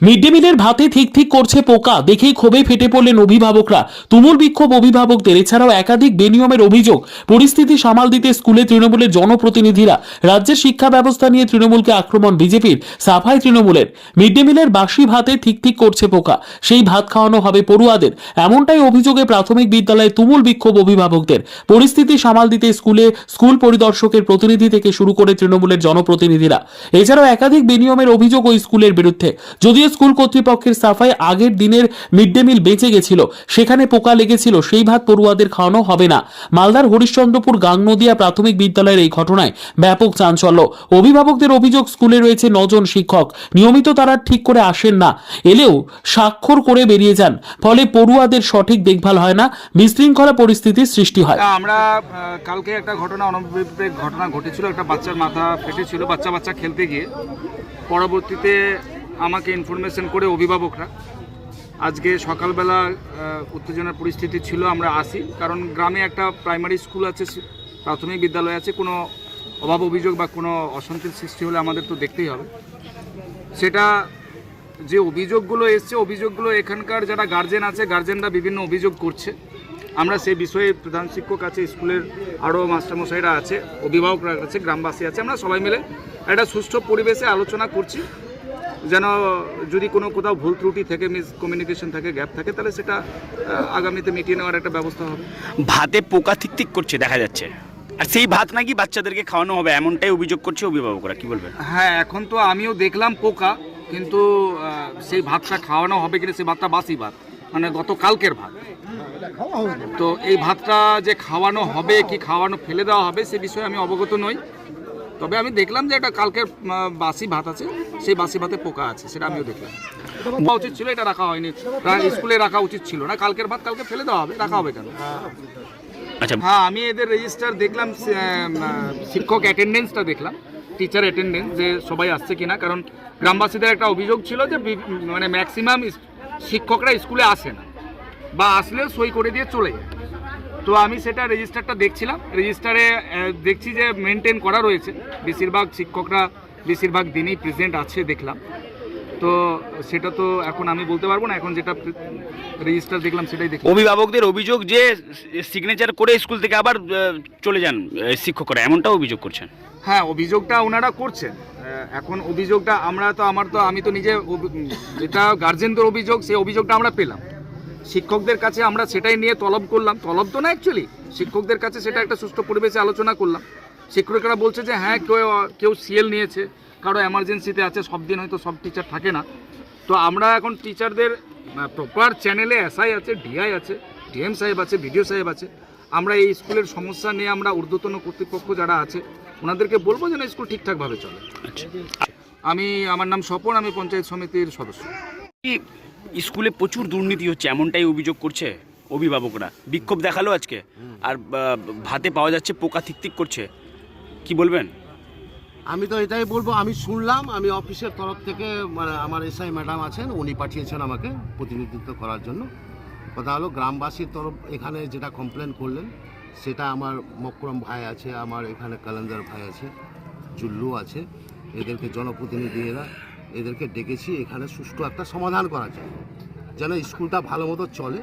Mid day মিলের ভাতে ঠিক ঠিক করছে পোকা, দেখেই ক্ষোভে ফেটে পড়লেন অভিভাবকরা। তুমুল বিক্ষোভ অভিভাবকদের, এছাড়াও একাধিক বেনিয়মের অভিযোগ। পরিস্থিতি সামাল দিতে স্কুলে তৃণমূলের জনপ্রতিনিধিরা, রাজ্যের শিক্ষা ব্যবস্থা নিয়ে তৃণমূলকে আক্রমণ বিজেপির, সাফাই তৃণমূলের। মিড ডে মিলের বাসি ভাতে ঠিক ঠিক করছে পোকা, সেই ভাত খাওয়ানো হবে পড়ুয়াদের। এমনটাই অভিযোগে প্রাথমিক বিদ্যালয়ে তুমুল বিক্ষোভ অভিভাবকদের। পরিস্থিতি সামাল দিতে স্কুলে স্কুল পরিদর্শকের প্রতিনিধি থেকে শুরু করে তৃণমূলের জনপ্রতিনিধিরা। এছাড়াও একাধিক বেনিয়মের অভিযোগ ওই স্কুলের বিরুদ্ধে। যদিও স্কুল কর্তৃপক্ষের সাফাই আগের দিনের মিড ডে মিল বেঁচে গেছিল। সেখানে পোকা লেগেছিল, সেই ভাত পড়ুয়াদের খাওয়ানো হবে না। মালদার হরিশ্চন্দ্রপুর গাংনদিয়া প্রাথমিক বিদ্যালয়ের এই ঘটনায় ব্যাপক চাঞ্চল্য। অভিভাবকদের অভিযোগ, স্কুলে রয়েছে নজন শিক্ষক। নিয়মিত তারা ঠিক করে আসেন না। এলেও স্বাক্ষর করে বেরিয়ে যান। ফলে পড়ুয়াদের সঠিক দেখভাল হয় না। বিশৃঙ্খলা পরিস্থিতির সৃষ্টি হয়। আমরা কালকে একটা ঘটনা ঘটনা ঘটেছিল। একটা বাচ্চার মাথা ফেটেছিল। বাচ্চা বাচ্চা খেলতে গিয়ে পরবর্তীতে আমাকে ইনফরমেশন করে অভিভাবকরা। আজকে সকালবেলা উত্তেজনার পরিস্থিতি ছিল, আমরা আসি। কারণ গ্রামে একটা প্রাইমারি স্কুল আছে প্রাথমিক বিদ্যালয় আছে, কোনো অভাব অভিযোগ বা কোনো অশান্তির সৃষ্টি হলে আমাদের তো দেখতেই হবে। সেটা যে অভিযোগগুলো এসছে, অভিযোগগুলো এখানকার যারা গার্জেন আছে গার্জেনরা বিভিন্ন অভিযোগ করছে। আমরা সেই বিষয়ে প্রধান শিক্ষক আছে, স্কুলের আরও মাস্টারমশাইরা আছে, অভিভাবকরা আছে, গ্রামবাসী আছে, আমরা সবাই মিলে একটা সুষ্ঠু পরিবেশে আলোচনা করছি। যেন যদি কোনো কোথাও ভুল ত্রুটি থেকে মিস কমিউনিকেশন থাকে গ্যাপ থাকে তাহলে সেটা আগামীতে মিটিয়ে নেওয়ার একটা ব্যবস্থা হবে। ভাতে পোকা ঠিক ঠিক করছে দেখা যাচ্ছে। আর সেই ভাত নাকি বাচ্চাদেরকে খাওয়ানো হবে এমনটাই অভিযোগ করছে অভিভাবকরা কি বলবেন? হ্যাঁ এখন তো আমিও দেখলাম পোকা কিন্তু সেই ভাতটা খাওয়ানো হবে কিনা সেই ভাতটা বাসি ভাত মানে গত কালকের ভাত। তো এই ভাতটা যে খাওয়ানো হবে কি খাওয়ানো ফেলে দেওয়া হবে সে বিষয়ে আমি অবগত নই। তবে আমি দেখলাম যে একটা কালকের বাসি ভাত আছে সেই বাসি ভাতে পোকা আছে সেটা আমিও দেখলাম। বা উচিত ছিল এটা রাখা হয়নি। স্কুলে রাখা উচিত ছিল না কালকের ভাত কালকে ফেলে দেওয়া হবে রাখা হবে কেন? আচ্ছা। হ্যাঁ আমি এদের রেজিস্টার দেখলাম শিক্ষক অ্যাটেন্ডেন্সটা দেখলাম টিচার অ্যাটেন্ডেন্স যে সবাই আসছে কিনা কারণ গ্রামবাসীদের একটা অভিযোগ ছিল যে মানে ম্যাক্সিমাম শিক্ষকরা স্কুলে আসে না বা আসলেও সই করে দিয়ে চলে যায়। তো আমি সেটা রেজিস্টারটা দেখছিলাম। রেজিস্টারে দেখছি যে মেনটেন করা রয়েছে। বেশিরভাগ শিক্ষকরা বেশিরভাগ দিনেই প্রেজেন্ট আছে দেখলাম। তো সেটা তো এখন আমি বলতে পারব না এখন যেটা রেজিস্টার দেখলাম সেটাই দেখলাম। অভিভাবকদের অভিযোগ যে সিগনেচার করে স্কুল থেকে আবার চলে যান শিক্ষকরা এমনটাও অভিযোগ করছেন? হ্যাঁ অভিযোগটা ওনারা করছেন। এখন অভিযোগটা আমরা তো আমার তো আমি তো নিজে যেটা গার্জেনদের অভিযোগ সেই অভিযোগটা আমরা পেলাম। শিক্ষকদের কাছে আমরা সেটাই নিয়ে তলব করলাম। তলব তো না অ্যাকচুয়ালি শিক্ষকদের কাছে সেটা একটা সুষ্ঠু পরিবেশে আলোচনা করলাম। শিক্ষকরা বলছে যে হ্যাঁ কেউ কেউ সিএল নিয়েছে কারও এমার্জেন্সিতে আছে সব দিন হয়তো সব টিচার থাকে না। তো আমরা এখন টিচারদের প্রপার চ্যানেলে এসআই আছে ডিআই আছে ডিএম সাহেব আছে বিডিও সাহেব আছে। আমরা এই স্কুলের সমস্যা নিয়ে আমরা ঊর্ধ্বতন কর্তৃপক্ষ যারা আছে ওনাদেরকে বলব যেন স্কুল ঠিকঠাকভাবে চলে। আচ্ছা। আমি আমার নাম স্বপন আমি পঞ্চায়েত সমিতির সদস্য। স্কুলে প্রচুর দুর্নীতি হচ্ছে, এমনটাই অভিযোগ করছে অভিভাবকরা। বিক্ষোভ দেখাল আজকে। আর ভাতে পাওয়া যাচ্ছে, পোকা ঠিক করছে। কি বলবেন? আমি তো এটাই বলব, আমি শুনলাম, আমি অফিসের তরফ থেকে মানে আমার এসআই ম্যাডাম আছেন, উনি পাঠিয়েছেন আমাকে প্রতিনিধিত্ব করার জন্য। কথা হলো, গ্রামবাসীর তরফ, এখানে যেটা কমপ্লেন করলেন, সেটা আমার মকরম ভাই আছে, আমার এখানে কালেন্দার ভাই আছে, জুল্লু আছে, এদেরকে জনপ্রতিনিধি এরা এদেরকে ডেকেছি, এখানে সুষ্ঠু একটা সমাধান করা যায়। যেন স্কুলটা ভালো মতো চলে।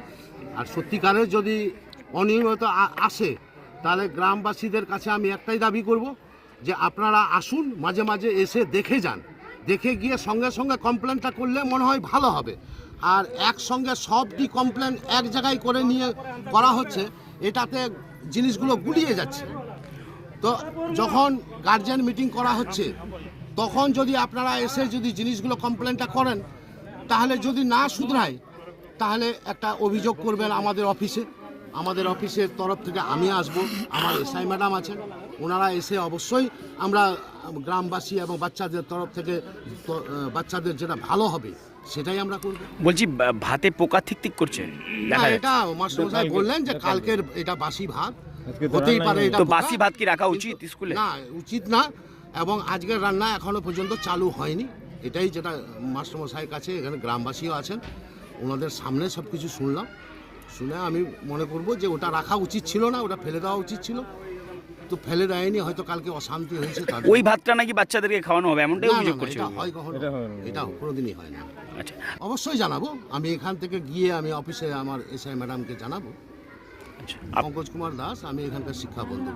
আর সত্যিকারের যদি অনিয়মিত আসে, তাহলে গ্রামবাসীদের কাছে আমি একটাই দাবি করব যে আপনারা আসুন, মাঝে মাঝে এসে দেখে যান। দেখে গিয়ে সঙ্গে সঙ্গে কমপ্লেনটা করলে মনে হয় ভালো হবে। আর একসঙ্গে সবটি কমপ্লেন এক জায়গায় করে নিয়ে করা হচ্ছে, এটাতে জিনিসগুলো গুলিয়ে যাচ্ছে। তো যখন গার্জিয়ান মিটিং করা হচ্ছে তখন যদি আপনারা এসে যদি জিনিসগুলো কমপ্লেনটা করেন তাহলে যদি না শুধরায় তাহলে একটা অভিযোগ করবেন আমাদের অফিসে। আমাদের অফিসের তরফ থেকে আমি আসব আমার এসআই ম্যাডাম আছেন ওনারা এসে অবশ্যই আমরা গ্রামবাসী এবং বাচ্চাদের তরফ থেকে বাচ্চাদের যেটা ভালো হবে সেটাই আমরা করব। বলছি ভাতে পোকা ঠিক ঠিক করছে? এটা মাস্টারমশাই বললেন যে কালকের এটা বাসি ভাত হতেই পারে এটা বাসি ভাত কি রাখা উচিত স্কুলে? না উচিত না। এবং আজকের রান্না এখনও পর্যন্ত চালু হয়নি। এটাই যেটা মাস্টারমশাইয়ের কাছে এখানে গ্রামবাসীও আছেন। ওনাদের সামনে সব কিছু শুনলাম। শুনে আমি মনে করব যে ওটা রাখা উচিত ছিল না ওটা ফেলে দেওয়া উচিত ছিল। তো ফেলে দেয়নি হয়তো কালকে অশান্তি হয়েছে তাদের ওই ভাতটা নাকি বাচ্চাদেরকে খাওয়ানো হবে এমনটাই অভিযোগ করছে এটা হয় কখনো। এটা কোনোদিনই হয় না। আচ্ছা। অবশ্যই জানাব। আমি এখান থেকে গিয়ে আমি অফিসে আমার এসআই ম্যাডামকে জানাব। আচ্ছা। পঙ্কজ কুমার দাস আমি এখানকার শিক্ষা বন্ধু।